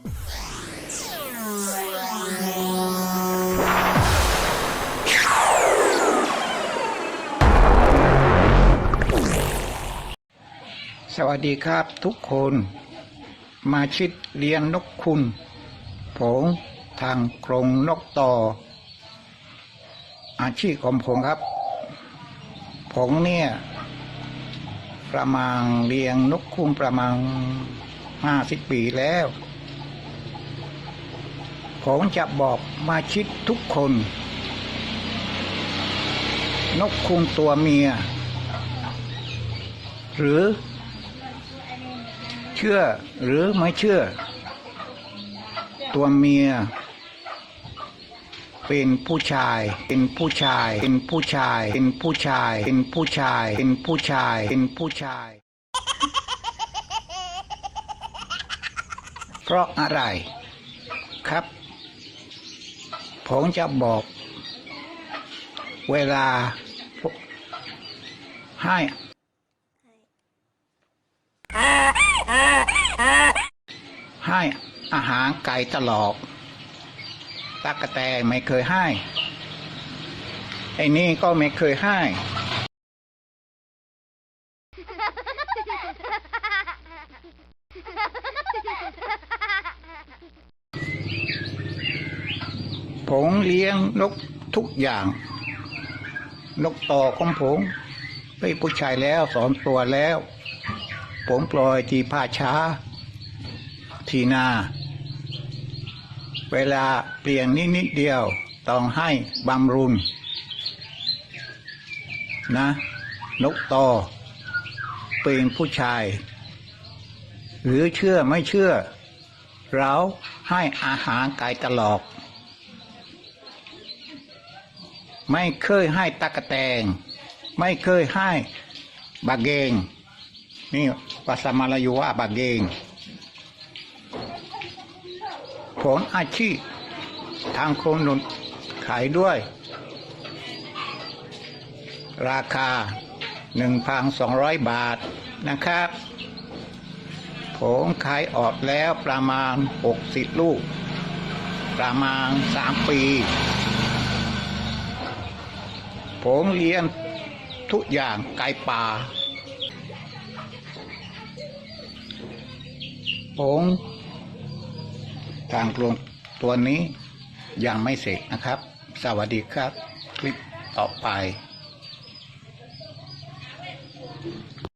สวัสดีครับทุกคน มาชิดเลี้ยงนกคุณผงทางกรงนกต่อ อาชีพของผมครับ ผมเนี่ย ประมาณเลี้ยงนกคุณประมาณห้าสิบปีแล้ว ผมจะบอกมาชิดทุกคน นกคุณตัวเมีย หรือ เชื่อหรือไม่เชื่อ ตัวเมีย เป็นผู้ชาย เป็นผู้ชาย เป็นผู้ชาย เป็นผู้ชาย เป็นผู้ชาย เป็นผู้ชาย เป็นผู้ชาย เพราะอะไรครับ ผมจะบอก เวลาให้ให้อาหารไก่ตลอดตากระแตไม่เคยให้ไอ้นี่ก็ไม่เคยให้ ผมเลี้ยงนกทุกอย่าง นกต่อของผมไปผู้ชายแล้วสอนตัวแล้ว ผมปล่อยที่ป่าช้า ทีนา เวลาเปลี่ยนนิดนิดเดียวต้องให้บำรุงนะ นกต่อเป็นผู้ชาย หรือเชื่อไม่เชื่อ เราให้อาหารไก่ตลอด ไม่เคยให้ตะกะแตง ไม่เคยให้บาเกง นี่ภาษามาลายูว่าบาเกง ผลอาชีพทางโคนุนขายด้วย ราคา 1,200 บาทนะครับ ผมขายออกแล้วประมาณ 60 ลูก ประมาณ 3 ปี ผมเรียนทุกอย่างไก่ป่า ผมทางกลวงตัวนี้ยังไม่เสร็จนะครับ สวัสดีครับ คลิปต่อไป